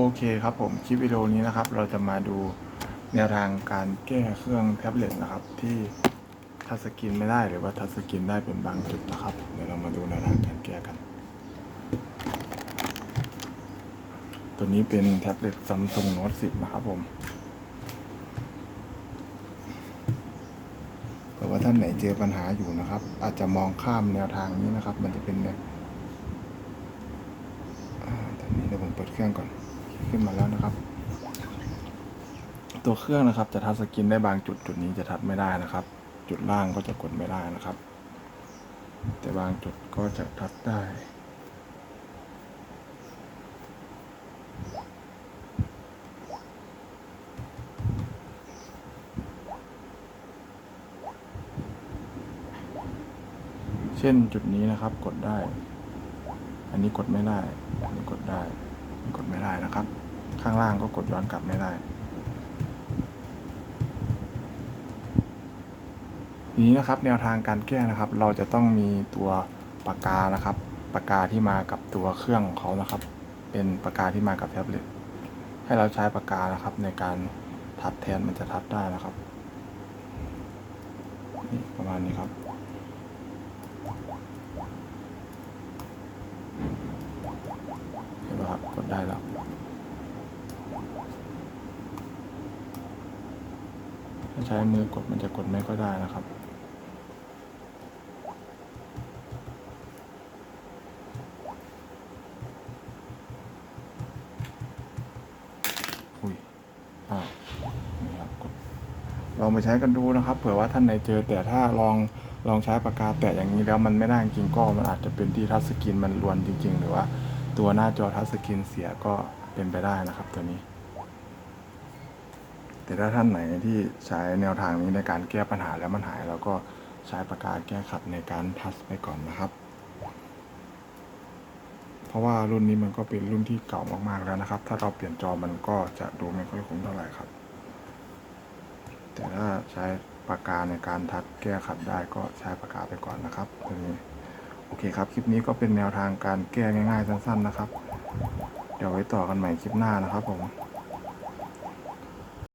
โอเคครับผมคลิปวิดีโอนี้นะครับ เราจะมาดูแนวทางการแก้เครื่องแท็บเล็ตนะครับ ที่ทัชสกรีนไม่ได้หรือว่าทัชสกรีนได้เป็นบางจุดนะครับ เดี๋ยวเรามาดูแนวทางการแก้กัน ตัวนี้เป็นแท็บเล็ต Samsung Note 10 นะครับผมแต่ว่าท่านไหนเจอปัญหาอยู่นะครับ อาจจะมองข้ามแนวทางนี้นะครับ มันจะเป็นแบบอ่าตอนนี้เดี๋ยวผมเปิดเครื่องก่อน ขึ้นมาแล้วนะครับ ตัวเครื่องนะครับจะทัชสกรีนได้บางจุดจุดนี้จะทัชไม่ได้นะครับ จุดล่างก็จะกดไม่ได้นะครับ แต่บางจุดก็จะทัชได้เช่นจุดนี้นะครับกดได้ อันนี้กดไม่ได้ อันนี้กดได้ กดไม่ได้นะครับ ข้างล่างก็กดย้อนกลับไม่ได้ทีนี้นะครับแนวทางการแก้นะครับ เราจะต้องมีตัวปากกานะครับปากกาที่มากับตัวเครื่องของเขานะครับ เป็นปากกาที่มากับแท็บเล็ตให้เราใช้ปากกานะครับ ในการทัดแทนมันจะทัดได้นะครับ นี่ประมาณนี้ครับ เห็นไหมครับ กดได้แล้วถ้าใช้มือกดมันจะกดไม่ค่อยได้นะครับอุ้ยอ้านี่ครับกดลองไปใช้กันดูนะครับ เผื่อว่าท่านไหนเจอแต่ถ้าลองลองใช้ปากกาแตะอย่างนี้แล้วมันไม่ได้จริงก็มันอาจจะเป็นที่ทัชสกรีนมันรวนจริง ๆ หรือว่า ตัวหน้าจอทัชสกรีนเสียก็เป็นไปได้นะครับตัวนี้ แต่ถ้าท่านไหนที่ใช้แนวทางนี้ในการแก้ปัญหาแล้วมันหายเราก็ใช้ปากกาแก้ขัดในการทัชไปก่อนนะครับ เพราะว่ารุ่นนี้มันก็เป็นรุ่นที่เก่ามากๆแล้วนะครับ ถ้าเราเปลี่ยนจอมันก็จะดูไม่ค่อยคุ้มเท่าไหร่ครับ แต่ถ้าใช้ปากกาในการทัดแก้ขัดได้ก็ใช้ปากกาไปก่อนนะครับตัวนี้ โอเคครับ คลิปนี้ก็เป็นแนวทางการแก้ง่ายๆสั้นๆนะครับ เดี๋ยวไว้ต่อกันใหม่คลิปหน้านะครับผม